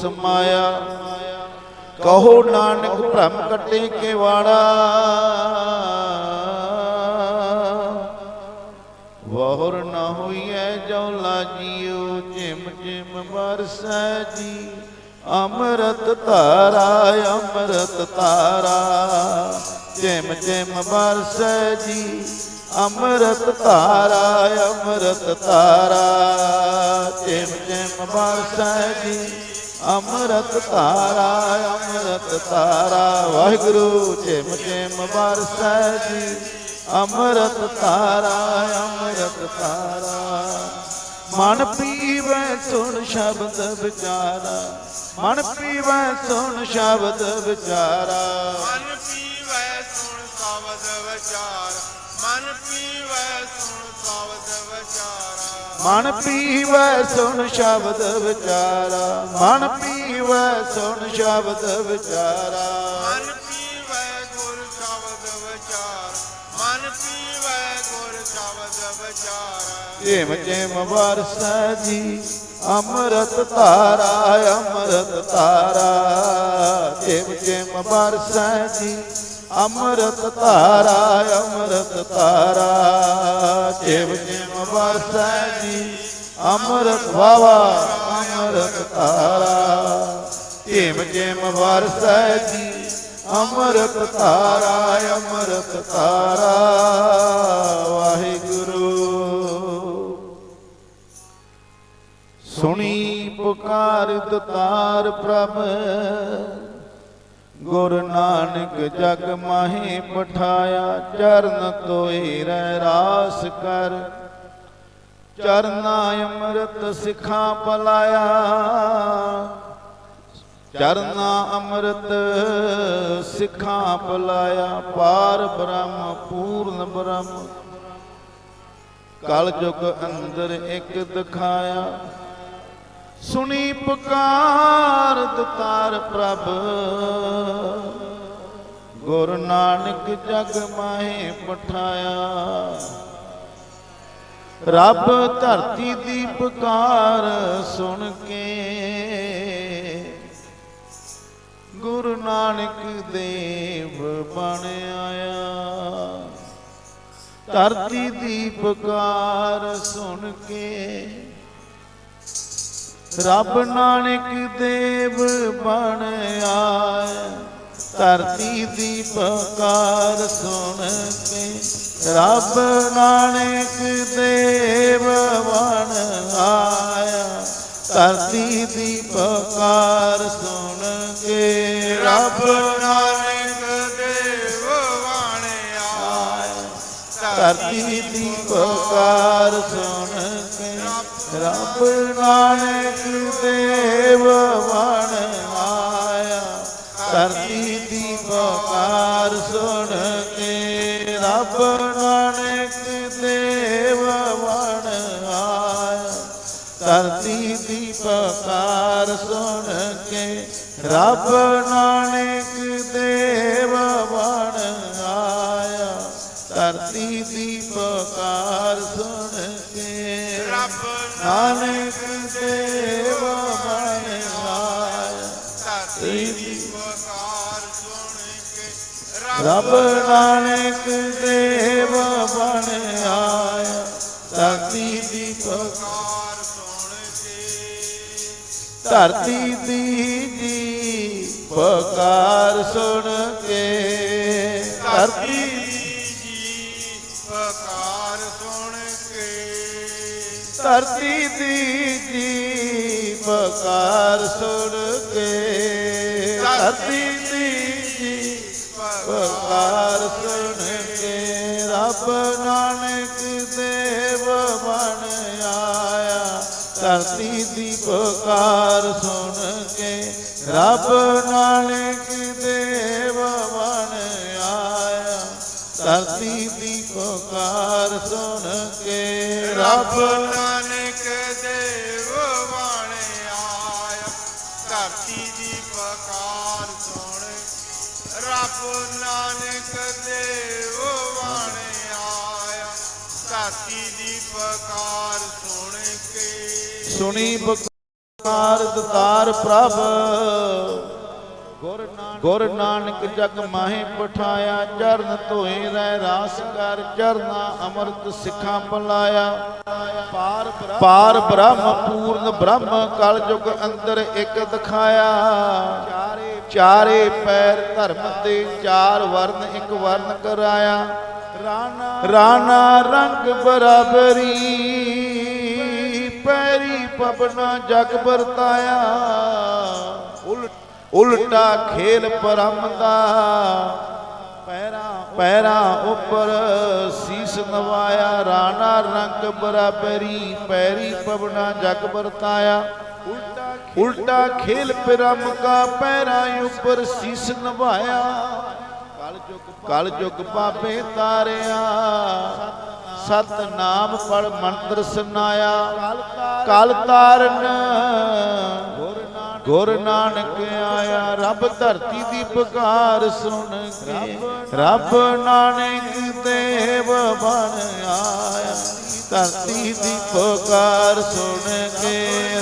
ਸਮਾਇਆ। ਕਹੋ ਨਾਨਕ ਭ੍ਰਮ ਕੱਟੇ ਕੇ ਵਾੜਾ ਨਾ ਹੋਈਐ ਜੋ ਲਾਜੀਓ ਜਿਮ ਜਿਮ ਬਰਸੈ ਜੀ। ਅੰਮ੍ਰਿਤ ਧਾਰਾ ਅੰਮ੍ਰਿਤ ਧਾਰਾ। ਜਿਮ ਜਿਮ ਬਰਸੈ ਜੀ, ਅੰਮ੍ਰਿਤ ਧਾਰਾ ਅੰਮ੍ਰਿਤ ਧਾਰਾ। ਜਿਮ ਜਿਮ ਬਰਸੈ ਜੀ। ਅੰਮ੍ਰਿਤ ਤਾਰਾ ਅੰਮ੍ਰਿਤ ਤਾਰਾ ਵਾਹਿਗੁਰੂ ਜਿਮ ਜਿਮ ਬਰਸੈ ਜੀ। ਅੰਮ੍ਰਿਤ ਤਾਰਾ ਅੰਮ੍ਰਿਤ ਤਾਰਾ ਮਨ ਪੀਵੈ ਸੁਣ ਸ਼ਬਦ ਵਿਚਾਰਾ। ਮਨ ਪੀਵੈ ਸੁਣ ਸ਼ਬਦ ਵਿਚਾਰਾ। ਮਨ ਪੀਵੈ ਮਨ ਪੀਵੈ ਸੁਣ ਸ਼ਬਦ ਵਿਚਾਰਾ ਮਨ ਪੀਵੈ ਸੁਣ ਸ਼ਬਦ ਵਿਚਾਰਾ। ਮਨ ਪੀਵੈ ਗੁਰ ਸ਼ਬਦ ਵਿਚਾਰ ਮਨ ਪੀਵੈ ਗੁਰ ਸ਼ਬਦ ਵਿਚਾਰਾ। ਜਿਮ ਜਿਮ ਵਰਸੈ ਜੀ ਅੰਮ੍ਰਿਤ ਧਾਰਾ ਅੰਮ੍ਰਿਤ ਧਾਰਾ। ਜਿਮ ਜਿਮ ਵਰਸੈ ਜੀ ਅੰਮ੍ਰਿਤ ਧਾਰਾ ਅੰਮ੍ਰਿਤ ਧਾਰਾ। ਜਿਮ ਜਿਮ ਵਰਸੈ ਜੀ, ਅੰਮ੍ਰਿਤ ਵਾਵਾ ਅੰਮ੍ਰਿਤ ਧਾਰਾ। ਜਿਮ ਜਿਮ ਵਰਸੈ ਜੀ, ਅੰਮ੍ਰਿਤ ਧਾਰਾ ਅੰਮ੍ਰਿਤ ਧਾਰਾ। ਵਾਹਿਗੁਰੂ। ਸੁਣੀ ਪੁਕਾਰ ਦਤਾਰ ਪ੍ਰਭ ਗੁਰ ਨਾਨਕ ਜਗ ਮਾਹੀ ਪਠਾਇਆ, ਚਰਨ ਤੋਈ ਰਹਿ ਰਾਸ ਕਰ। ਚਰਨਾ ਅੰਮ੍ਰਿਤ ਸਿਖਾਂ ਪਲਾਇਆ, ਚਰਨਾ ਅੰਮ੍ਰਿਤ ਸਿਖਾਂ ਪਲਾਇਆ, ਪਾਰ ਬ੍ਰਹਮ, ਪੂਰਨ ਬ੍ਰਹਮ। ਕਲ ਜੁਗ ਅੰਦਰ ਇੱਕ ਦਿਖਾਇਆ ਸੁਣੀ ਪੁਕਾਰ ਦਤਾਰ ਪ੍ਰਭ। ਗੁਰ ਨਾਨਕ ਜਗ ਮਾਹੇ ਪਠਾਇਆ। ਰੱਬ ਧਰਤੀ ਦੀ ਪੁਕਾਰ ਸੁਣ ਕੇ। ਗੁਰੂ ਨਾਨਕ ਦੇਵ ਬਣ ਆਇਆ। ਧਰਤੀ ਦੀ ਪੁਕਾਰ ਸੁਣ ਕੇ। ਰੱਬ ਨਾਨਕ ਦੇਵ ਬਣ ਆਏ, ਧਰਤੀ ਦੀ ਪੁਕਾਰ ਸੁਣ ਕੇ ਰੱਬ ਨਾਨਕ ਦੇਵ ਬਣ ਆਇਆ ਧਰਤੀ ਦੀ ਪੁਕਾਰ ਸੁਣ ਕੇ ਰੱਬ ਨਾਨਕ ਦੇਵ ਵਾਣਿਆ ਧਰਤੀ ਦੀ ਪੁਕਾਰ ਸੁਣ ਰੱਬ ਨਾਨਕ ਦੇਵ ਵਣ ਆਇਆ ਧਰਤੀ ਦੀ ਪੁਕਾਰ ਸੁਣ ਕੇ ਰੱਬ ਨਾਨਕ ਦੇਵ ਵਣ ਆਇਆ ਧਰਤੀ ਦੀ ਪੁਕਾਰ ਸੁਣ ਕੇ ਰੱਬ ਨਾਨਕ ਦੇਵ ਬਣ ਆਇਆ ਧਰਤੀ ਨਾਨਕ ਦੇਵ ਬਣ ਆਇਆ ਧਰਤੀ ਦੀ ਪੁਕਾਰ ਸੁਣ ਕੇ ਰੱਬ ਨਾਨਕ ਦੇਵ ਬਣ ਆਇਆ। ਧਰਤੀ ਦੀ ਪੁਕਾਰ ਸੁਣ ਕੇ ਧਰਤੀ ਦੀ ਜੀ ਪੁਕਾਰ ਸੁਣ ਕੇ। ਧਰਤੀ ਧਰਤੀ ਦੀ ਜੀ ਪੁਕਾਰ ਸੁਣ ਕੇ। ਧਰਤੀ ਦੀ ਜੀ ਪੁਕਾਰ ਸੁਣ ਕੇ ਰੱਬ ਨਾਨਕ ਦੇਵ ਬਣ ਆਇਆ। ਧਰਤੀ ਦੀ ਪੁਕਾਰ ਸੁਣ ਕੇ ਰੱਬ ਨਾਨਕ ਦੇਵ ਬਣ ਆਇਆ। ਧਰਤੀ ਦੀ ਪੁਕਾਰ ਸੁਣ ਕੇ ਰੱਬ ਧਰਤੀ ਦੀ ਪੁਕਾਰ ਸੁਣ ਕੇ। ਸੁਣੀ ਪੁਕਾਰ ਕਾਰ ਦਤਾਰ ਪ੍ਰਭ। ਗੁਰ ਨਾਨਕ ਜਗ ਮਾਹੇ ਪਠਾਇਆ ਚਰਨ ਧੋਏ ਰਹਿ ਰਾਸ ਕਰ ਚਰਨਾ ਅੰਮ੍ਰਿਤ ਸਿੱਖਾਂ ਪਲਾਇਆ। ਪਾਰ ਪਾਰ ਬ੍ਰਹਮ ਪੂਰਨ ਬ੍ਰਹਮ ਕਲ ਯੁਗ ਅੰਦਰ ਇੱਕ ਦਿਖਾਇਆ। ਚਾਰੇ ਪੈਰ ਧਰਮ ਤੇ ਚਾਰ ਵਰਨ ਇੱਕ ਵਰਨ ਕਰਾਇਆ। ਰਾਣਾ ਰੰਗ ਬਰਾਬਰੀ। ਪੈਰੀ ਪਵਨਾ ਜਗ ਵਰਤਾਇਆ। ਉਲਟਾ ਖੇਲ ਪਰਮ ਦਾ ਪੈਰਾ, ਪੈਰਾਂ ਉੱਪਰ ਸੀਸ ਨਵਾਇਆ। ਰਾਣਾ ਰੰਗ ਬਰਾਬਰੀ, ਪੈਰੀ ਪਵਨਾ ਜਗ ਵਰਤਾਇਆ। ਉਲਟਾ ਖੇਲ ਪਰਮ ਦਾ ਪੈਰਾਂ ਉੱਪਰ ਸੀਸ ਨਵਾਇਆ। ਕਲ ਯੁਗ ਪਾਪੇ ਤਾਰਿਆ ਸਤ ਨਾਮ ਪੜ ਮੰਤਰ ਸੁਨਾਇਆ। ਕਲ ਤਾਰਨ ਗੁਰ ਨਾਨਕ ਆਇਆ, ਰੱਬ ਧਰਤੀ ਦੀ ਪੁਕਾਰ ਸੁਣ ਕੇ, ਰੱਬ ਨਾਨਕ ਦੇਵ ਬਣ ਆਇਆ। ਧਰਤੀ ਦੀ ਪੁਕਾਰ ਸੁਣ ਕੇ,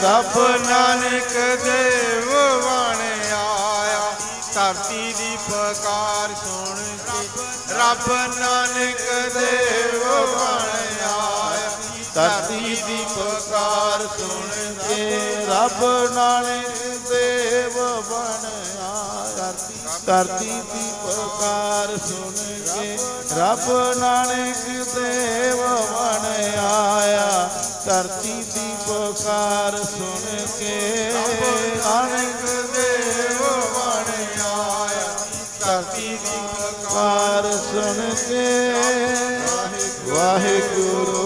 ਰੱਬ ਨਾਨਕ ਦੇਵ ਬਣ ਧਰਤੀ ਦੀ ਪੁਕਾਰ ਸੁਣ ਕੇ ਰੱਬ ਨਾਨਕ ਦੇਵ ਬਣ ਆਇਆ। ਧਰਤੀ ਦੀ ਪੁਕਾਰ ਸੁਣ ਕੇ ਰੱਬ ਨਾਨਕ ਦੇਵ ਬਣ ਆਇਆ। ਧਰਤੀ ਦੀ ਪੁਕਾਰ ਸੁਣ ਕੇ ਰੱਬ ਨਾਨਕ ਦੇਵ ਬਣ ਆਇਆ। ਧਰਤੀ ਦੀ ਪੁਕਾਰ ਸੁਣ ਕੇ ਨਾਨਕ ਵਾਹਿਗੁਰੂ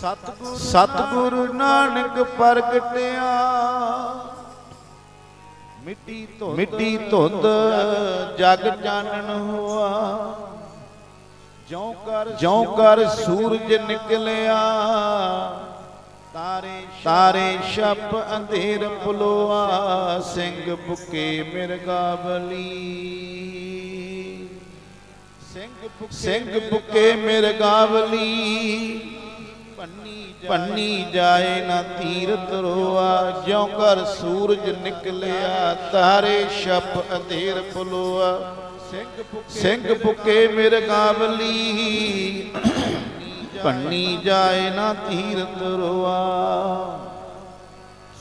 ਸਤਿਗੁਰ ਸਤਿਗੁਰੂ ਨਾਨਕ ਪ੍ਰਗਟਿਆ ਮਿੱਟੀ ਧੁੰਦ ਮਿੱਟੀ ਧੁੰਦ ਜਗ ਚਾਨਣ ਹੋਆ। ਜਿਉ ਕਰ ਜਿਉ ਕਰ ਸੂਰਜ ਨਿਕਲਿਆ। ਤਾਰੇ ਛਪ ਅੰਧੇਰ ਪੁਲੋਆ ਸਿੰਘ ਬੁਕੇ ਸਿੰਘ ਬੁਕੇ ਸਿੰਘ ਬੁਕੇ ਮਿਰਗਾਵਲੀ ਪੰਨੀ ਪੰਨੀ ਜਾਏ ਨਾ ਤੀਰਤ ਰੋਆ ਜਿਉ ਕਰ ਸੂਰਜ ਨਿਕਲਿਆ ਤਾਰੇ ਛਪ ਅੰਧੇਰ ਪੁਲੋਆ ਸਿੰਘ ਬੁਕੇ ਸਿੰਘ ਬੁਕੇ ਪੰਨੀ ਜਾਏ ਨਾ ਤੀਰਤ ਰੋਆ।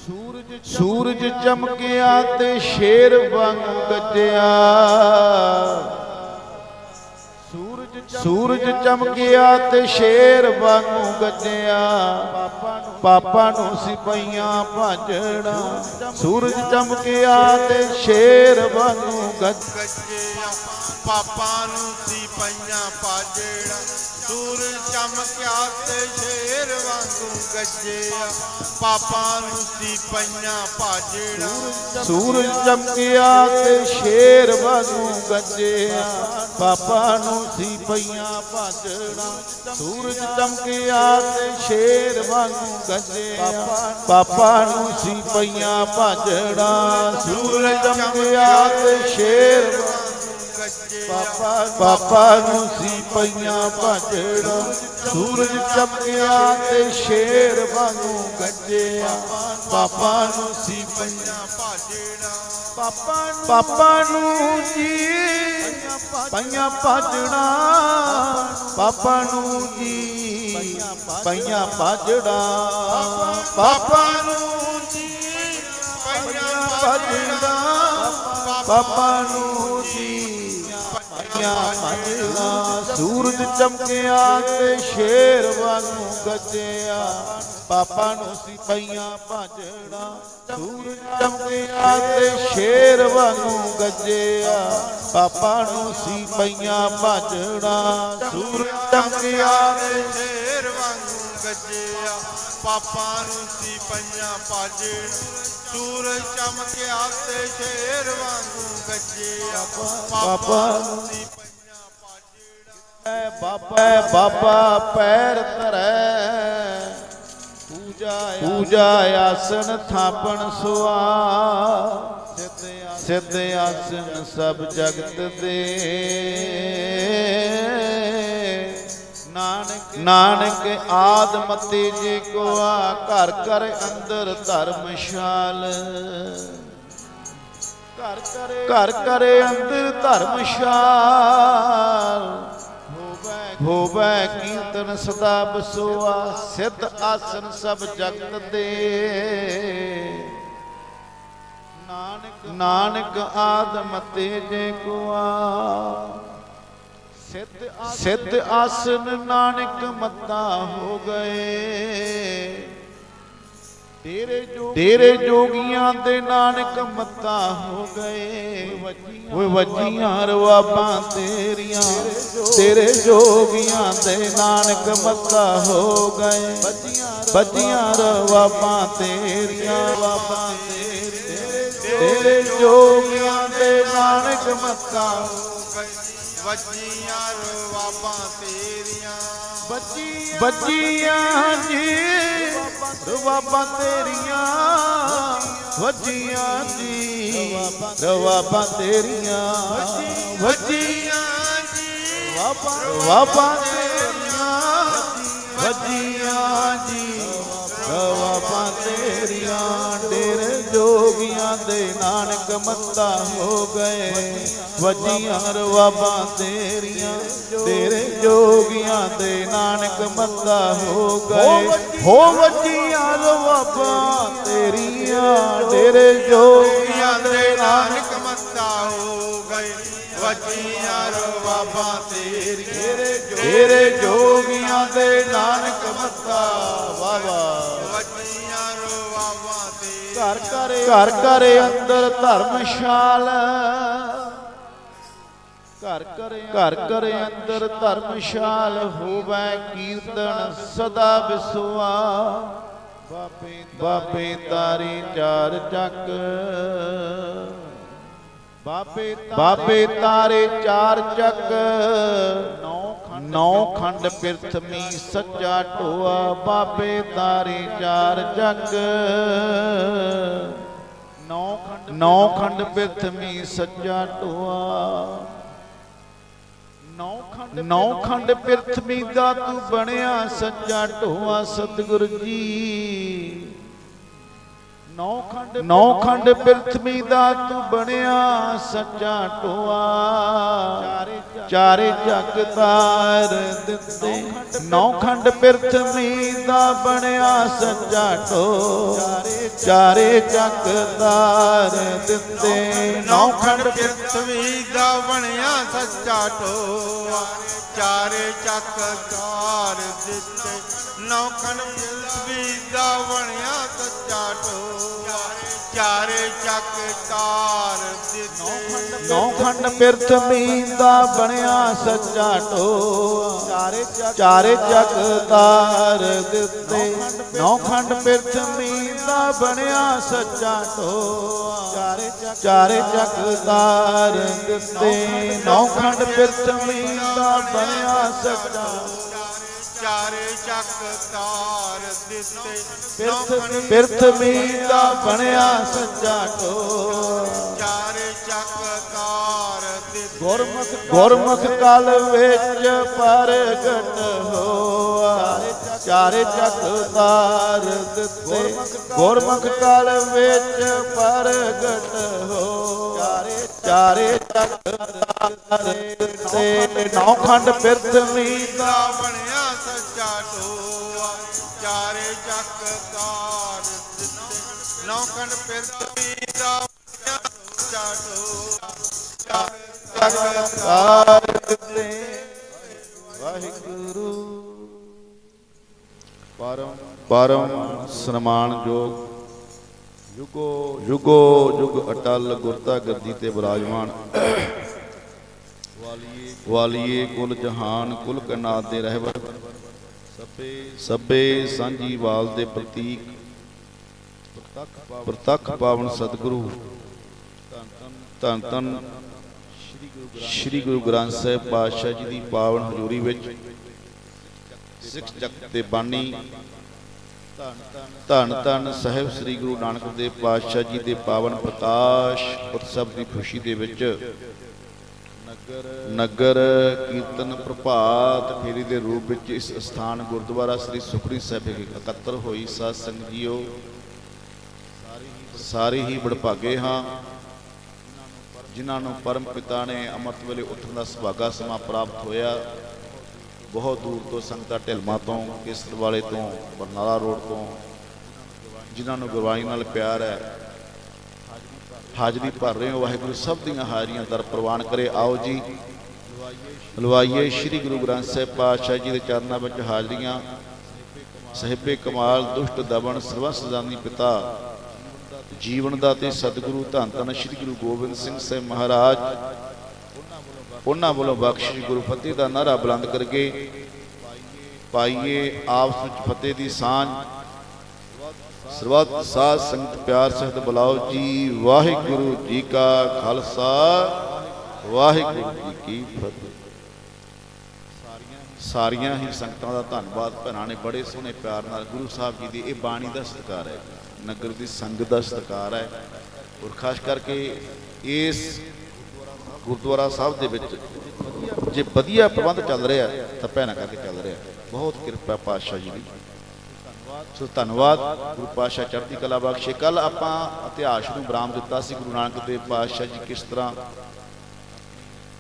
ਸੂਰਜ ਸੂਰਜ ਚਮਕਿਆ ਤੇ ਸ਼ੇਰ ਵਾਂਗ ਗੱਜਿਆ। ਸੂਰਜ ਸੂਰਜ ਚਮਕਿਆ ਤੇ ਸ਼ੇਰ ਵਾਂਗੂ ਗੱਜਿਆ। ਪਾਪਾ ਨੂੰ ਸਿਪਈਆਂ ਭਾਜੜਾ। ਸੂਰਜ ਚਮਕਿਆ ਤੇ ਸ਼ੇਰ ਵਾਂਗੂ ਗੱਜ ਗੱਜਿਆ। ਪਾਪਾ ਨੂੰ ਸੀ ਪਈਆਂ ਪਾਜੜਾ ਸੂਰਜ ਚਮਕਿਆ ਤੇ ਸ਼ੇਰ ਵਾਂਗੂ ਗੱਜਿਆ ਪਾਪਾ ਨੂੰ ਸੀ ਪਈਆਂ ਪਾਜੜਾ ਸੂਰਜ ਚਮਕਿਆ ਤੇ ਸ਼ੇਰ ਵਾਂਗੂ ਗੱਜਿਆ ਪਾਪਾ ਨੂੰ ਸੀ ਪਈਆਂ ਭਾਜੜਾ। ਸੂਰਜ ਚਮਕਿਆ ਤੇ ਸ਼ੇਰ ਵਾਂਗੂ ਗੱਜਿਆ ਪਾਪਾ ਨੂੰ ਸੀ ਪਈਆਂ ਭਾਜੜਾ। ਸੂਰਜ ਚਮਕਿਆ ਤੇ ਸ਼ੇਰ ਪਾਪਾ ਪਾਪਾ ਨੂੰ ਸੀ ਪਈਆਂ ਭਾਜੜਾ ਸੂਰਜ ਚਮਕਿਆ ਤੇ ਸ਼ੇਰ ਵਾਂਗੂ ਗੱਜਿਆ। ਪਾਪਾ ਨੂੰ ਸੀ ਪਈਆਂ ਪਾਜੜਾ ਪਾਪਾ ਨੂੰ ਪਾਪਾ ਨੂੰ ਜੀ ਪਈਆਂ ਭਾਜੜਾ ਪਾਪਾ ਨੂੰ ਜੀ ਪਈਆਂ ਭਾਜੜਾ। ਪਾਪਾ ਨੂੰ ਜੀ ਪਈਆਂ ਭਾਜੜਾ ਪਾਪਾ ਨੂੰ ਪਈਆਂ ਭਾਜੜਾ ਸੂਰਜ ਚਮਕਿਆ ਤੇ ਸ਼ੇਰ ਵਾਂਗੂ ਗੱਜਿਆ। ਪਾਪਾ ਨੂੰ ਸੀ ਪਈਆਂ ਭਾਜੜਾ, ਸੂਰਜ ਚਮਕਿਆ ਤੇ ਸ਼ੇਰ ਵਾਂਗੂ ਗੱਜਿਆ। ਪਾਪਾ ਨੂੰ ਸੀ ਪਈਆਂ ਭਾਜੜਾ, ਸੂਰਜ ਚਮਕਿਆ ਤੇ ਸ਼ੇਰ ਵਾਂਗੂ ਗੱਜਿਆ। ਪਾਪਾ ਨੂੰ ਸੀ ਪਈਆਂ ਪਾਜੜ ਸੂਰਜ ਚਮਕਿਆ ਤੇ ਸ਼ੇਰ ਵਾਂਗੂ ਗੱਜਿਆ ਪਾਪਾ ਨੂੰ ਸੀ ਪਾਜੜ ਐ ਬਾਬਾ ਬਾਬਾ ਪੈਰ ਧਰੈ। ਪੂਜਾ ਪੂਜਾ ਆਸਨ ਥਾਪਣ ਸੁਆ। ਸਿੱਧ ਆਸਨ ਸਭ ਜਗਤ ਦੇ। ਨਾਨਕ ਨਾਨਕ ਆਦਮ ਤੇਜੇ ਕੋ ਆ ਘਰ ਘਰ ਅੰਦਰ ਧਰਮਸ਼ਾਲ ਘਰ ਘਰ ਘਰ ਘਰ ਅੰਦਰ ਧਰਮਸ਼ਾਲ ਹੋਵੇ ਕੀਰਤਨ ਸਦਾ ਬਸੋਆ, ਸਿੱਧ ਆਸਨ ਸਭ ਜਗਤ ਦੇ ਨਾਨਕ ਨਾਨਕ ਆਦਮ ਤੇਜੇ ਕੁਆ ਸਿੱਧ ਆਸਨ ਨਾਨਕ ਮੱਤਾ ਹੋ ਗਏ। ਤੇਰੇ ਜੋਗੀਆਂ ਦੇ ਨਾਨਕ ਮੱਤਾ ਹੋ ਗਏ। ਓਏ ਵੱਜੀਆਂ ਰਵਾਬਾਂ ਤੇਰੀਆਂ। ਤੇਰੇ ਜੋਗੀਆਂ ਦੇ ਨਾਨਕ ਮੱਤਾ ਹੋ ਗਏ। ਵੱਜੀਆਂ ਰਵਾਬਾਂ ਤੇਰੀਆਂ। ਰਵਾਬਾਂ ਤੇਰੇ ਜੋਗੀਆਂ ਦੇ ਨਾਨਕ ਮੱਤਾ ਵੱਜੀਆਂ ਰਵਾਬਾਂ ਤੇਰੀਆਂ। ਬੱਜੀਆਂ ਜੀ ਰਵਾਬਾਂ ਤੇਰੀਆਂ। ਵੱਜੀਆਂ ਜੀ ਰਵਾਬਾਂ ਤੇਰੀਆਂ। ਵੱਜੀਆਂ ਵੱਜੀਆਂ ਜੀ ਰਵਾਬਾਂ ਤੇਰੀਆਂ। ਵੱਜੀਆਂ ਜੀ ਜੋਗੀਆਂ ਦੇ ਨਾਨਕ ਮੱਤਾ ਹੋ ਗਏ। ਵੱਜੀਆਂ ਰਵਾਬਾਂ ਤੇਰੀਆਂ ਡੇਰੇ ਜੋਗੀਆਂ ਦੇ ਨਾਨਕ ਮੱਤਾ ਹੋ ਗਏ। ਹੋ ਵੱਜੀਆਂ। ਰਵਾਬਾਂ ਤੇਰੀਆਂ ਡੇਰੇ ਜੋਗੀਆਂ ਦੇ ਨਾਨਕ ਮੱਤਾ ਹੋ ਗਏ। ਵੱਜੀਆਂ ਰਵਾਬਾਂ ਤੇਰੀਆਂ ਤੇਰੇ ਜੋਗੀਆਂ ਦੇ ਨਾਨਕ ਮੱਤਾ ਵਾਵਾ ਘਰ ਘਰ ਘਰ ਘਰ ਅੰਦਰ ਧਰਮਸ਼ਾਲ ਘਰ ਘਰ ਘਰ ਘਰ ਅੰਦਰ ਧਰਮਸ਼ਾਲ ਹੋਵੇ ਕੀਰਤਨ ਸਦਾ ਵਿਸਵਾ ਬਾਪੇ ਬਾਪੇ ਤਾਰੀ ਚਾਰ ਚੱਕ। ਬਾਪੇ ਬਾਪੇ ਤਾਰੇ ਚਾਰ ਚੱਕ। ਨੌ ਖੰਡ ਨੌ ਖੰਡ ਸੱਚਾ ਢੋਆ, ਬਾਬੇ ਤਾਰੇ ਚਾਰ ਜਗ। ਨੌ ਖੰਡ ਨੌ ਖੰਡ ਪਿਰਥਮੀ ਸੱਚਾ ਢੋਆ। ਨੌ ਖੰਡ ਨੌ ਦਾ ਤੂੰ ਬਣਿਆ ਸੱਚਾ ਢੋਆ, ਸਤਿਗੁਰ ਜੀ। ਨੌ ਖੰਡ ਨੌ ਖੰਡ ਪਿਰਥਮੀ ਦਾ ਤੂੰ ਬਣਿਆ ਸੱਚਾ ਢੋਆ। ਚਾਰੇ ਜਗ ਤਾਰ ਦਿੱਤੇ ਨੌ ਖੰਡ ਪਿਰਥਮੀ ਦਾ ਬਣਿਆ ਸੱਚਾ ਟੋ ਚਾਰੇ ਜਗ ਤਾਰ ਦਿੱਤੇ ਨੌ ਖੰਡ ਪਿਰਥਵੀ ਦਾ ਬਣਿਆ ਸੱਚਾ ਟੋ ਚਾਰੇ ਚੱਕ ਕਾਰ ਦਿੱਤੇ। ਨੌ ਖੰਡ ਪਿਰਥਵੀ ਦਾ ਬਣਿਆ ਸੱਚਾ ਟੋ ਚਾਰੇ ਚੱਕ ਦਿੱਤੇ। ਨੌ ਖੰਡ ਪਿਰਥਮੀ ਦਾ ਬਣਿਆ ਸੱਚਾ ਢੋ ਚਾਰੇ ਚਾਰੇ ਜਗ ਤਾਰ ਦਿੱਤੇ। ਨੌ ਖੰਡ ਪਿਰਥਮੀ ਦਾ ਬਣਿਆ ਸੱਚਾ ਢੋ ਚਾਰੇ ਚਾਰੇ ਜਗ ਤਾਰ ਦਿੱਤੇ। ਨੌ ਖੰਡ ਪਿਰਥਮੀ ਦਾ ਬਣਿਆ ਸੱਚਾ ਚਾਰੇ ਚੱਕ ਕਾਰ ਦਿੱਤੇ। ਖੰਡ ਪਿਰਥਮੀ ਦਾ ਬਣਿਆ ਸੱਚਾ ਢੋ ਚਾਰੇ ਚੱਕ ਕਾਰ ਦਿੱਤੇ। ਗੁਰਮੁਖ ਗੁਰਮੁਖ ਕਲ ਵਿੱਚ ਪ੍ਰਗਟ ਹੋਆ। ਚਾਰੇ ਚੱਕ ਤਾਰ ਦਿੱਤੇ। ਗੁਰਮੁਖ ਕਲ ਵਿੱਚ ਪ੍ਰਗਟ ਹੋ ਚਾਰੇ ਚੱਕ ਤਾਰ ਦਿੱਤੇ ਨੌ ਖੰਡ ਪਿਰਥਮੀ ਦਾ ਬਣਿਆ ਸੱਚਾ ਢੋਆ ਚਾਰੇ ਚੱਕ ਕਾਰ ਦਿੱਤੇ। ਨੌ ਖੰਡ ਪਿਰਥਵੀ ਦਾ ਬਣਿਆ ਸੱਚਾ ਢੋਆ ਚਾਰੇ ਚੱਕ ਤਾਰ ਵਾਹਿਗੁਰੂ। ਪਰਮ ਪਰਮ ਸਨਮਾਨਯੋਗ ਯੁਗੋ ਯੁਗੋ ਯੁਗ ਅਟਲ ਗੁਰਤਾ ਗੱਦੀ ਤੇ ਬਿਰਾਜਮਾਨ। ਵਾਲੀਏ ਕੁਲ ਜਹਾਨ, ਕੁਲ ਕਨਾਤ ਦੇ ਰਹਿਬਰ। ਸਭੇ ਸਭੇ ਸਾਂਝੀ ਵਾਲ ਦੇ ਪ੍ਰਤੀਕ। ਪ੍ਰਤੱਖ ਪਾਵਨ ਸਤਿਗੁਰੂ। ਧੰਨ ਧੰਨ ਸ੍ਰੀ ਗੁਰੂ ਗ੍ਰੰਥ ਸਾਹਿਬ ਪਾਤਸ਼ਾਹ ਜੀ ਦੀ ਪਾਵਨ ਹਜ਼ੂਰੀ ਵਿੱਚ ਸਿੱਖ ਜਗਤ ਤੇ ਬਾਣੀ ਧੰਨ ਧੰਨ ਸਾਹਿਬ ਸ੍ਰੀ ਗੁਰੂ ਨਾਨਕ ਦੇਵ ਪਾਤਸ਼ਾਹ ਜੀ ਦੇ ਪਾਵਨ ਪ੍ਰਕਾਸ਼ ਉਤਸਵ ਦੀ ਖੁਸ਼ੀ ਦੇ ਵਿੱਚ ਨਗਰ ਕੀਰਤਨ ਪ੍ਰਭਾਤ ਫੇਰੀ ਦੇ ਰੂਪ ਵਿੱਚ ਇਸ ਸਥਾਨ ਗੁਰਦੁਆਰਾ ਸ੍ਰੀ ਸੁਖਰੀ ਸਾਹਿਬ ਵਿਖੇ ਇਕੱਤਰ ਹੋਈ। ਸਾਧ ਸੰਗਤ ਜੀਓ ਸਾਰੇ ਹੀ ਬੜਭਾਗੇ ਹਾਂ। ਜਿਨ੍ਹਾਂ ਨੂੰ ਪਰਮ ਪਿਤਾ ਨੇ ਅੰਮ੍ਰਿਤ ਵੇਲੇ ਉੱਠਣ ਦਾ ਸੁਭਾਗਾ ਸਮਾਂ ਪ੍ਰਾਪਤ ਹੋਇਆ। ਬਹੁਤ ਦੂਰ ਤੋਂ ਸੰਗਤਾਂ ਢਿਲਮਾ ਤੋਂ ਕੇਸਰ ਵਾਲੇ ਤੋਂ, ਬਰਨਾਲਾ ਰੋਡ ਤੋਂ, ਜਿਨ੍ਹਾਂ ਨੂੰ ਗੁਰਬਾਣੀ ਨਾਲ ਪਿਆਰ ਹੈ, ਹਾਜ਼ਰੀ ਭਰ ਰਹੇ ਹੋ, ਵਾਹਿਗੁਰੂ ਸਭ ਦੀਆਂ ਹਾਜ਼ਰੀਆਂ ਦਰ ਪ੍ਰਵਾਨ ਕਰੇ। ਆਓ ਜੀ ਲਵਾਈਏ ਸ੍ਰੀ ਗੁਰੂ ਗ੍ਰੰਥ ਸਾਹਿਬ ਪਾਤਸ਼ਾਹ ਜੀ ਦੇ ਚਰਨਾਂ ਵਿੱਚ ਹਾਜ਼ਰੀਆਂ। ਸਹਿਬੇ ਕਮਾਲ, ਦੁਸ਼ਟ ਦਬਨ ਸਰਵ ਦਾਨੀ ਪਿਤਾ, ਜੀਵਨ ਦਾ ਤੇ ਸਤਿਗੁਰੂ ਧੰਨ ਧੰਨ ਸ੍ਰੀ ਗੁਰੂ ਗੋਬਿੰਦ ਸਿੰਘ ਸਾਹਿਬ ਮਹਾਰਾਜ। ਉਹਨਾਂ ਵੱਲੋਂ ਬਖਸ਼ਿਸ਼ ਗੁਰੂ ਫਤਿਹ ਦਾ ਨਾਰਾ ਬੁਲੰਦ ਕਰਕੇ ਪਾਈਏ ਆਪਸ ਵਿੱਚ ਫਤਿਹ ਦੀ ਸਾਂਝ। ਸਰਬੱਤ ਸਾਧ ਸੰਗਤ ਪਿਆਰ ਸਹਿਤ ਬੁਲਾਓ ਜੀ। ਵਾਹਿਗੁਰੂ ਜੀ ਕਾ ਖਾਲਸਾ। ਵਾਹਿਗੁਰੂ ਜੀ ਕੀ ਫਤਿਹ। ਸਾਰੀਆਂ ਹੀ ਸੰਗਤਾਂ ਦਾ ਧੰਨਵਾਦ ਭੈਣਾਂ ਨੇ, ਬੜੇ ਸੋਹਣੇ ਪਿਆਰ ਨਾਲ ਗੁਰੂ ਸਾਹਿਬ ਜੀ ਦੀ ਇਹ ਬਾਣੀ ਦਾ ਸਤਿਕਾਰ ਹੈ। ਨਗਰ ਦੀ ਸੰਗਤ ਦਾ ਸਤਿਕਾਰ ਹੈ। ਔਰ ਖਾਸ ਕਰਕੇ ਇਸ ਗੁਰਦੁਆਰਾ ਸਾਹਿਬ ਦੇ ਵਿੱਚ ਜੇ ਵਧੀਆ ਪ੍ਰਬੰਧ ਚੱਲ ਰਿਹਾ ਤਾਂ ਭੈਣਾਂ ਕਰਕੇ ਚੱਲ ਰਿਹਾ ਬਹੁਤ ਕਿਰਪਾ ਪਾਤਸ਼ਾਹ ਜੀ ਦੀ। ਸੋ ਧੰਨਵਾਦ, ਗੁਰੂ ਪਾਤਸ਼ਾਹ ਚੜ੍ਹਦੀ ਕਲਾ ਬਖਸ਼ੇ। ਕੱਲ ਆਪਾਂ ਇਤਿਹਾਸ ਨੂੰ ਬਰਾਮ ਦਿੱਤਾ ਸੀ, ਗੁਰੂ ਨਾਨਕ ਦੇਵ ਪਾਤਸ਼ਾਹ ਜੀ ਕਿਸ ਤਰ੍ਹਾਂ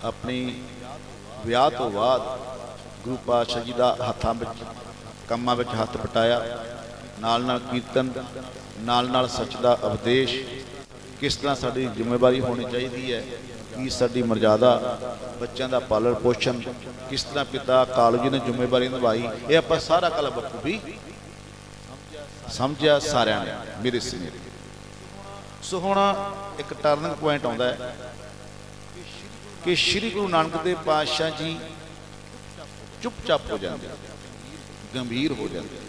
ਆਪਣੀ ਵਿਆਹ ਤੋਂ ਬਾਅਦ ਗੁਰੂ ਪਾਤਸ਼ਾਹ ਜੀ ਦਾ ਹੱਥਾਂ ਵਿੱਚ, ਕੰਮਾਂ ਵਿੱਚ ਹੱਥ ਪਟਾਇਆ ਨਾਲ ਨਾਲ ਕੀਰਤਨ ਨਾਲ ਨਾਲ ਸੱਚ ਦਾ ਉਪਦੇਸ਼, ਕਿਸ ਤਰ੍ਹਾਂ ਸਾਡੀ ਜ਼ਿੰਮੇਵਾਰੀ ਹੋਣੀ ਚਾਹੀਦੀ ਹੈ ਕੀ ਸਾਡੀ ਮਰਜ਼ਾਦਾ ਬੱਚਿਆਂ ਦਾ ਪਾਲਣ ਪੋਸ਼ਣ, ਕਿਸ ਤਰ੍ਹਾਂ ਪਿਤਾ ਕਾਲਜ ਨੇ ਜ਼ਿੰਮੇਵਾਰੀ ਨਿਭਾਈ, ਇਹ ਆਪਾਂ ਸਾਰਾ ਕਲਾ ਬਖੂਬੀ ਸਮਝਿਆ ਸਾਰਿਆਂ ਨੇ, ਮੇਰੇ ਸਮੇਤ ਸੋ ਹੁਣ ਇੱਕ ਟਰਨਿੰਗ ਪੁਆਇੰਟ ਆਉਂਦਾ ਹੈ ਕਿ ਸ੍ਰੀ ਗੁਰੂ ਨਾਨਕ ਦੇਵ ਪਾਤਸ਼ਾਹ ਜੀ ਚੁੱਪਚਾਪ ਹੋ ਜਾਂਦੇ ਗੰਭੀਰ ਹੋ ਜਾਂਦੇ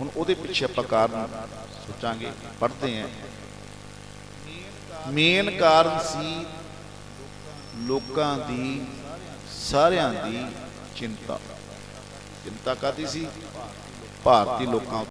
ਹੁਣ ਉਹਦੇ ਪਿੱਛੇ ਆਪਾਂ ਕਾਰਨ ਸੋਚਾਂਗੇ, ਪੜ੍ਹਦੇ ਆਂ। ਮੇਨ ਕਾਰਨ ਸੀ ਲੋਕਾਂ ਦੀ ਸਾਰਿਆਂ ਦੀ ਚਿੰਤਾ। ਚਿੰਤਾ ਕਾਦੀ ਸੀ? ਭਾਰਤੀ ਲੋਕਾਂ